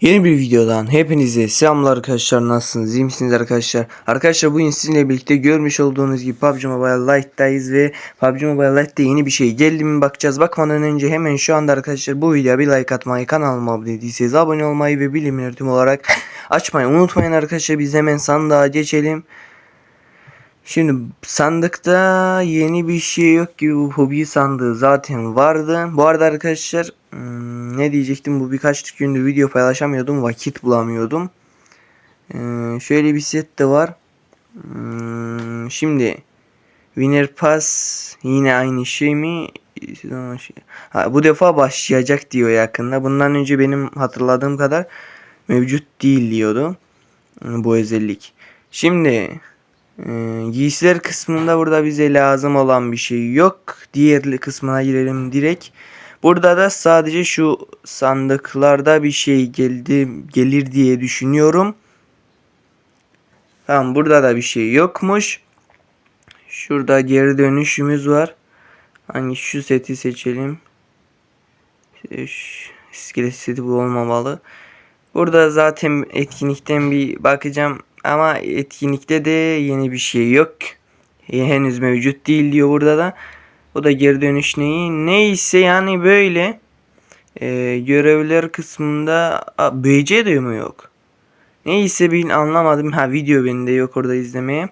Yeni bir videodan hepinize selamlar arkadaşlar. Nasılsınız? İyi misiniz arkadaşlar? Arkadaşlar bugün sizinle birlikte görmüş olduğunuz gibi PUBG Mobile Lite'dayız ve PUBG Mobile Lite'de yeni bir şey geldi mi bakacağız. Bakmadan önce hemen şu anda arkadaşlar bu videoya bir like atmayı kanalıma abone değilseniz abone olmayı ve bildirimleri tüm olarak açmayı unutmayın arkadaşlar. Biz hemen sandığa geçelim. Şimdi sandıkta yeni bir şey yok gibi bu hobi sandığı zaten vardı. Bu arada arkadaşlar hmm, ne diyecektim bu birkaç gündür video paylaşamıyordum vakit bulamıyordum. Ee, şöyle bir set de var. Hmm, şimdi Winner Pass yine aynı şey mi? Ha, bu defa başlayacak diyor yakında. Bundan önce benim hatırladığım kadar mevcut değil diyordu hmm, bu özellik. Şimdi ee, giysiler kısmında burada bize lazım olan bir şey yok. Diğer kısmına girelim direkt. Burada da sadece şu sandıklarda bir şey geldi gelir diye düşünüyorum. Tamam burada da bir şey yokmuş. Şurada geri dönüşümüz var. Hangi şu seti seçelim. İskelet seti bu olmamalı. Burada zaten etkinlikten bir bakacağım. Ama etkinlikte de yeni bir şey yok. Henüz mevcut değil diyor burada da. O da geri dönüş neyi? Neyse yani böyle. Ee, görevler kısmında a, BC de mi yok? Neyse bin anlamadım. Ha video bende yok orada izlemeye.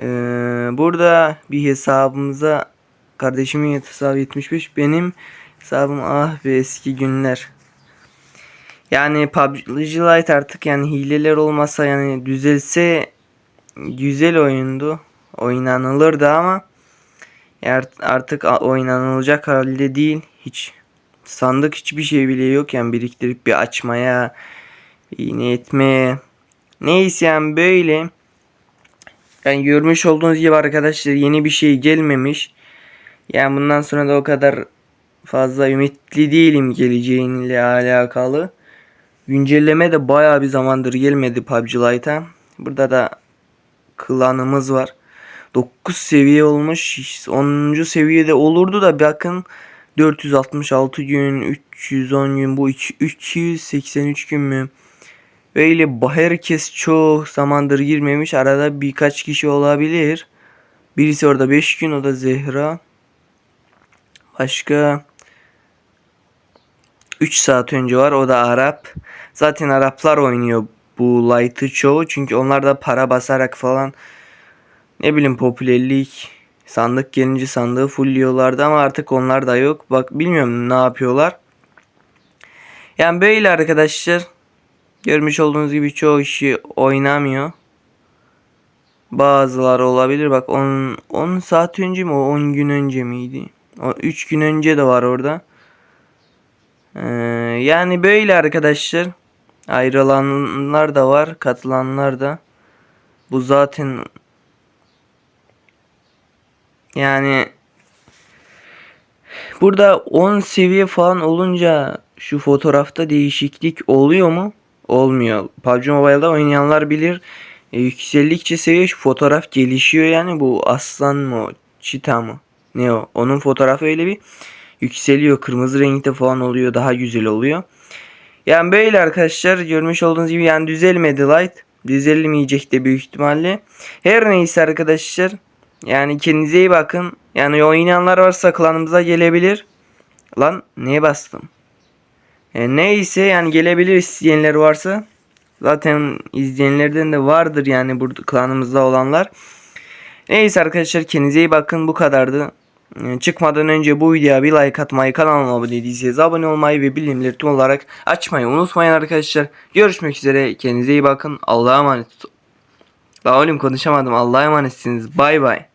Ee, burada bir hesabımıza kardeşimin hesabı 75 benim hesabım ah be eski günler. Yani PUBG Lite artık yani hileler olmasa yani düzelse güzel oyundu. Oynanılırdı ama artık oynanılacak halde değil. Hiç sandık hiçbir şey bile yok yani biriktirip bir açmaya, iğne etmeye. Neyse yani böyle. Yani görmüş olduğunuz gibi arkadaşlar yeni bir şey gelmemiş. Yani bundan sonra da o kadar fazla ümitli değilim geleceğinle alakalı. Güncelleme de baya bir zamandır gelmedi PUBG Lite'a. Burada da klanımız var. 9 seviye olmuş. 10. seviyede olurdu da bakın 466 gün, 310 gün, bu 383 gün mü? Böyle herkes çok zamandır girmemiş. Arada birkaç kişi olabilir. Birisi orada 5 gün o da Zehra. Başka 3 saat önce var o da Arap. Zaten Araplar oynuyor bu Light'ı çoğu. Çünkü onlar da para basarak falan ne bileyim popülerlik sandık gelince sandığı fullliyorlardı ama artık onlar da yok. Bak bilmiyorum ne yapıyorlar. Yani böyle arkadaşlar. Görmüş olduğunuz gibi çoğu kişi oynamıyor. Bazıları olabilir. Bak 10, 10 saat önce mi o 10 gün önce miydi? O 3 gün önce de var orada. Ee, yani böyle arkadaşlar. Ayrılanlar da var, katılanlar da. Bu zaten yani burada 10 seviye falan olunca şu fotoğrafta değişiklik oluyor mu? Olmuyor. PUBG Mobile'da oynayanlar bilir. E, yükseldikçe seviye şu fotoğraf gelişiyor yani bu aslan mı çita mı ne o onun fotoğrafı öyle bir yükseliyor kırmızı renkte falan oluyor daha güzel oluyor. Yani böyle arkadaşlar görmüş olduğunuz gibi yani düzelmedi light. Düzelmeyecek de büyük ihtimalle. Her neyse arkadaşlar. Yani kendinize iyi bakın. Yani oynayanlar varsa klanımıza gelebilir. Lan neye bastım? E, neyse yani gelebilir isteyenler varsa. Zaten izleyenlerden de vardır yani burada klanımızda olanlar. Neyse arkadaşlar kendinize iyi bakın bu kadardı. Ee, çıkmadan önce bu videoya bir like atmayı, kanalıma abone değilseniz abone olmayı ve bildirimleri tüm olarak açmayı unutmayın arkadaşlar. Görüşmek üzere. Kendinize iyi bakın. Allah'a emanet. Daha oğlum konuşamadım. Allah'a emanetsiniz. Bay bay.